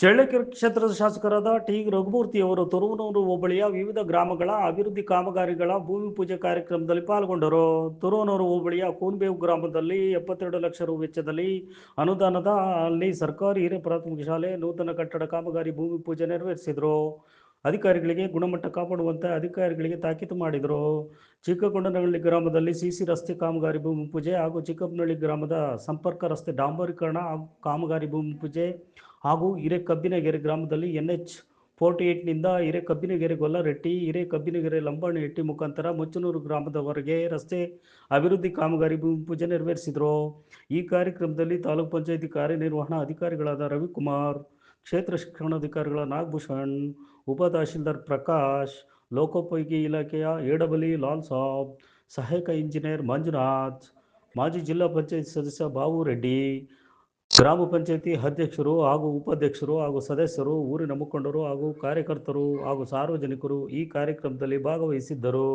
ಚಳ್ಳಕೆರೆ ಕ್ಷೇತ್ರದ ಶಾಸಕರಾದ ಟಿ ರಘುಮೂರ್ತಿ ಅವರು ತುರುವನೂರು ಹೋಬಳಿಯ ವಿವಿಧ ಗ್ರಾಮಗಳ ಅಭಿವೃದ್ಧಿ ಕಾಮಗಾರಿಗಳ ಭೂಮಿ ಪೂಜೆ ಕಾರ್ಯಕ್ರಮದಲ್ಲಿ ಪಾಲ್ಗೊಂಡರು. ತುರುವನೂರು ಹೋಬಳಿಯ ಕೂನ್ಬೇವು ಗ್ರಾಮದಲ್ಲಿ ಎಪ್ಪತ್ತೆರಡು ಲಕ್ಷ ರು ವೆಚ್ಚದಲ್ಲಿ ಅನುದಾನದ ಅಲ್ಲಿ ಸರ್ಕಾರಿ ಹಿರಿಯ ಪ್ರಾಥಮಿಕ ಶಾಲೆ, ನೂತನ ಕಟ್ಟಡ, ಕಾಮಗಾರಿ ಭೂಮಿ ಪೂಜೆ ನೆರವೇರಿಸಿದರು. ಅಧಿಕಾರಿಗಳಿಗೆ ಗುಣಮಟ್ಟ ಕಾಪಾಡುವಂತೆ ಅಧಿಕಾರಿಗಳಿಗೆ ತಾಕೀತು ಮಾಡಿದರು. ಚಿಕ್ಕಗೊಂಡನಹಳ್ಳಿ ಗ್ರಾಮದಲ್ಲಿ ಸಿಸಿ ರಸ್ತೆ ಕಾಮಗಾರಿ ಭೂಮಿ ಪೂಜೆ ಹಾಗೂ ಚಿಕ್ಕಪ್ಪನಹಳ್ಳಿ ಗ್ರಾಮದ ಸಂಪರ್ಕ ರಸ್ತೆ ಡಾಂಬರೀಕರಣ ಹಾಗೂ ಕಾಮಗಾರಿ ಭೂಮಿ ಪೂಜೆ ಹಾಗೂ ಹಿರೇಕಬ್ಬಿನಗೆರೆ ಗ್ರಾಮದಲ್ಲಿ ಎನ್ ಎಚ್ ಫೋರ್ಟಿ ಏಟ್ನಿಂದ ಹಿರೇಕಬ್ಬಿನಗೆರೆ ಗೊಲ್ಲರೆಟ್ಟಿ ಹಿರೇಕಬ್ಬಿನಗೆರೆ ಲಂಬಾಣಿಹಟ್ಟಿ ಮುಖಾಂತರ ಮುಚ್ಚನೂರು ಗ್ರಾಮದವರೆಗೆ ರಸ್ತೆ ಅಭಿವೃದ್ಧಿ ಕಾಮಗಾರಿ ಭೂಮಿ ಪೂಜೆ ನೆರವೇರಿಸಿದರು. ಈ ಕಾರ್ಯಕ್ರಮದಲ್ಲಿ ತಾಲೂಕು ಪಂಚಾಯಿತಿ ಕಾರ್ಯನಿರ್ವಹಣಾ ಅಧಿಕಾರಿಗಳಾದ ರವಿಕುಮಾರ್ ಕ್ಷೇತ್ರ ಶಿಕ್ಷಣಾಧಿಕಾರಿಗಳ ನಾಗಭೂಷಣ್, ಉಪ ತಹಶೀಲ್ದಾರ್ ಪ್ರಕಾಶ್, ಲೋಕೋಪಯೋಗಿ ಇಲಾಖೆಯ ಎಡಬಲಿ ಲಾಲ್ ಸಾಬ್, ಸಹಾಯಕ ಇಂಜಿನಿಯರ್ ಮಂಜುನಾಥ್, ಮಾಜಿ ಜಿಲ್ಲಾ ಪಂಚಾಯತ್ ಸದಸ್ಯ ಬಾವು ರೆಡ್ಡಿ, ಗ್ರಾಮ ಪಂಚಾಯತಿ ಅಧ್ಯಕ್ಷರು ಹಾಗೂ ಉಪಾಧ್ಯಕ್ಷರು ಹಾಗೂ ಸದಸ್ಯರು, ಊರಿನ ಮುಖಂಡರು ಹಾಗೂ ಕಾರ್ಯಕರ್ತರು ಹಾಗೂ ಸಾರ್ವಜನಿಕರು ಈ ಕಾರ್ಯಕ್ರಮದಲ್ಲಿ ಭಾಗವಹಿಸಿದ್ದರು.